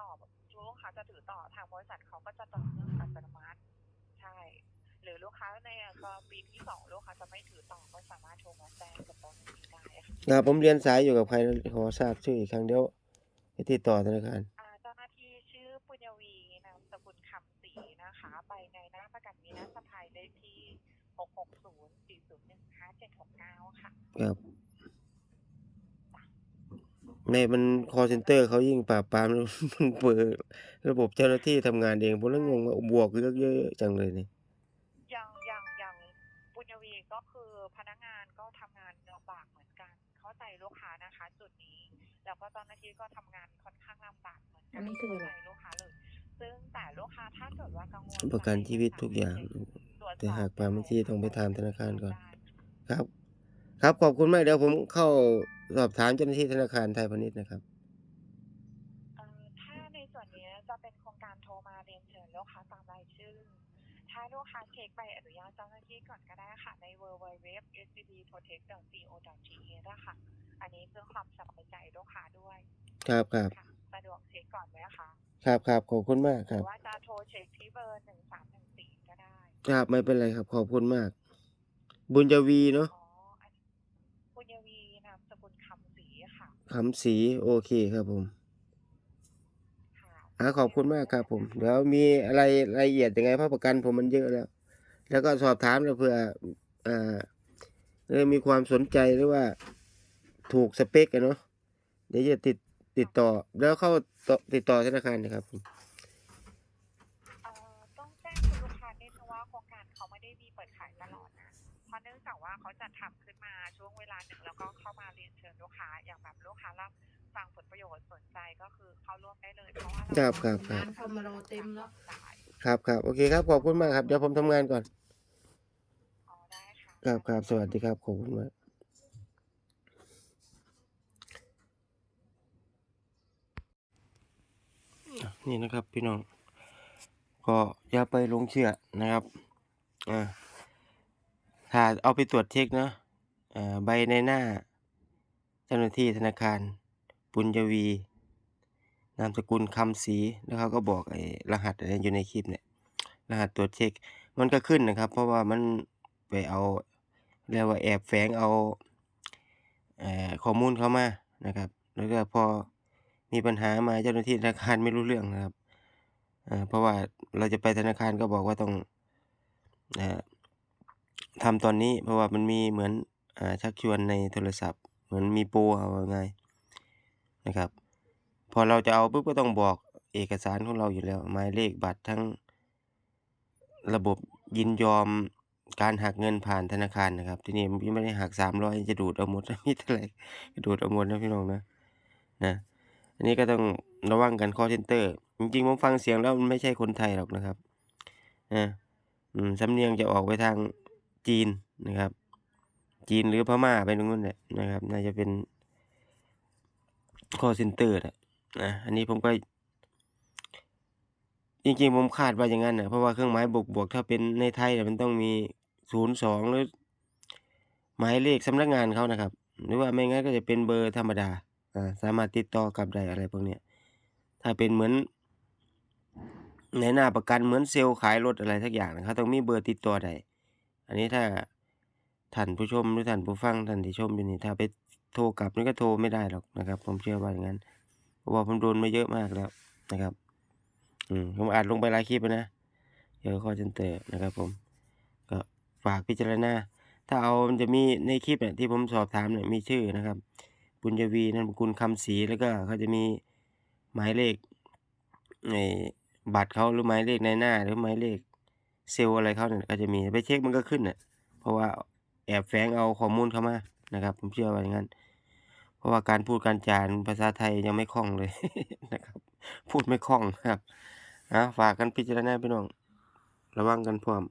ต่อลูกค้าจะถือต่อทางบริษัทเขาก็จะต่อเนื่องอัตโนมัติใช่ หรือลูกค้าในก็ปีที่สองลูกค้าจะไม่ถือต่อก็สามารถโทรมาแจ้งกับตรงนี้ได้ค่ะครับผมเรียนสายอยู่กับใครนะขอทราบชื่ออีกครั้งเดียวให้ติดต่อธนาคารอ่าเจ้าหน้าที่ชื่อปุญญวีนามสกุลคำศรีนะคะ ไปในหน้าประกันมีหน้าสะพายเลขที่660 401 5769ค่ะครับ ในมันคอเซ็นเตอร์เขายิ่งปราบปรามมันเปิดระบบเจ้าหน้าที่ทำงานเองผมแล้วงงว่าบวกเยอะเยอะจังเลยนี่ อย่างอย่างอย่างปุญญวีก็คือพนักงานก็ทำงานลำบากเหมือนกัน เข้าใจลูกค้านะคะ จุดนี้ แล้วก็เจ้าหน้าที่ก็ทำงานค่อนข้างลำบากเหมือนกัอันนี้คืออะไร เข้าใจลูกค้าเลย ซึ่งแต่ลูกค้าถ้าเกิดว่ากังวลประกันชีวิตทุกอย่าง ตรวจสอบแต่หากปามไม่ที่ต้องไปถามธนาคารก่อนได้ครับ ครับขอบคุณมากเดี๋ยวผมเข้าสอบถามเจ้าหน้าที่ธนาคารไทยพาณิชย์นะครับ เอ่อถ้าในส่วนนี้จะเป็นโครงการโทรมาเรียนเชิญลูกค้าตามรายชื่อ ถ้าลูกค้าเช็คใบอนุญาตเจ้าหน้าที่ก่อนก็ได้ค่ะ ใน w w w s c b p r o t e c t c o t h นะคะอันนี้เพื่อความสบายใจลูกค้าด้วยครับครับค่ะสะดวกเช็คก่อนไหมคะครับครับขอบคุณมากหครืรับ อว่าจะโทรเช็คที่เบอร์หนึ่งสามหนึ่งสี่ก็ได้ครับไม่เป็นไรครับ ขอบคุณมาก บุญยวีเนาะ อ๋ออันปุญญวีนามส กุลคำศรีค่ะคำศรีโอเคครับผมค่ะอ่าขอบคุณมากครับผม เดี๋ยวมีอะไรรายละเอียดยังไงเพราะประกันผมมันเยอะแล้ว แล้วก็สอบถามแล้วเผื่ออ่าเออมีความสนใจหรือว่าถูกสเปคกันเนาะเดี๋ยวจะติดติดต่อ แล้วเข้าต่อติดต่อธนาคารนะครับผมเอ่อต้องแจ้งคุณลูกค้านิดนึงว่าโครงการเขาไม่ได้มีเปิดขายตลอดนะ เพราะเนื่องจากว่าเขาจะทำขึ้นมาช่วงเวลาหนึ่งแล้วก็เข้ามาเรียนเชิญลูกค้าอย่างแบบลูกค้ารับฟังผลประโยชน์สนใจก็คือเข้าร่วมได้เลยเพราะว่าครับครับครับงานเข้ามารอเต็มแล้วจ่ายครับครับโอเคครับขอบคุณมากครับเดี๋ยวผมทำงานก่อนอ๋อได้ค่ะ ครับครับสวัสดีครับขอบคุณมากอะนี่นะครับพี่น้องก็อย่าไปหลงเชื่อนะครับอ่า ถ้าเอาไปตรวจเช็คเนาะใบในหน้า เจ้าหน้าที่ธนาคาร ปุญญวี นามสกุลคำศรีแล้วเขาก็บอกไอ้รหัสอะไรอยู่ในคลิปเนี่ย รหัสตรวจเช็ค มันก็ขึ้นนะครับ เพราะว่ามันไปเอาเรียกว่าแอบแฝงเอาเอข้อมูลเข้ามานะครับ แล้วก็พอมีปัญหามาเจ้าหน้าที่ธนาคารไม่รู้เรื่องนะครับเพราะว่าเราจะไปธนาคารก็บอกว่าต้องอ ทำตอนนี้เพราะว่ามันมีเหมือนอ่าชักชวนในโทรศัพท์ เหมือนมีโปรเอาไงนะครับ พอเราจะเอาปุ๊บก็ต้องบอกเอกสารของเราอยู่แล้วหมายเลขบัตรทั้งระบบยินยอมการหักเงินผ่านธนาคารนะครับที่นี้มันไม่ได้หักสามร้อยจะดูดเอาหมดมีเท่าไหร่ดูดเอาหมดนะพี่น้องนะนะอันนี้ก็ต้องระวังกันคอเซนเตอร์ จริงๆผมฟังเสียงแล้วมันไม่ใช่คนไทยหรอกนะครับนะอืมสำเนียงจะออกไปทาง จีนนะครับ จีนหรือพม่าไปตรงนู้นแหละนะครับ น่าจะเป็นคอเซนเตอร์นะนะอันนี้ผมก็ จริงๆ ผมคาดว่าอย่างนั้นนะเพราะว่าเครื่องหมายบวกบวกถ้าเป็นในไทยเนี่ยมันต้องมีศูนย์สองหรือหมายเลขสำนักงานเขานะครับ หรือว่าไม่งั้นก็จะเป็นเบอร์ธรรมดาอ่าสามารถติดต่อกับได้อะไรพวกเนี้ยถ้าเป็นเหมือนในหน้าประกันเหมือนเซลล์ขายรถอะไรสักอย่างนะเขาต้องมีเบอร์ติดต่อได้ อันนี้ถ้าท่านผู้ชมหรือท่านผู้ฟังท่านที่ชมอยู่นี่ถ้าไปโทรกลับนี่ก็โทรไม่ได้หรอกนะครับ ผมเชื่อว่าอย่างนั้นเพราะว่าผมโดนมาเยอะมากแล้วนะครับ อืมผมอัดลงไปหลายคลิปนะเดี๋ยวคอเซนเตอร์นะครับ ผม ก็ฝากพิจารณาถ้าเอามันจะมีในคลิปเนี่ยที่ผมสอบถามเนี่ยมีชื่อนะครับบุญยวีนันกุลคำศรีแล้วก็เขาจะมีหมายเลขในบัตรเขาหรือหมายเลขในหน้า หรือหมายเลข เซลล์อะไรเขาเนี่ยก็จะมีไปเช็คมันก็ขึ้นเนี่ยเพราะว่าแอบแฝงเอาข้อมูลเข้ามานะครับ ผมเชื่อว่าอย่างนั้น เพราะว่าการพูดการจานภาษาไทยยังไม่คล่องเลยนะครับ พูดไม่คล่องครับนะฝากกันพิจารณาพี่น้อง ระวังกันพร้อม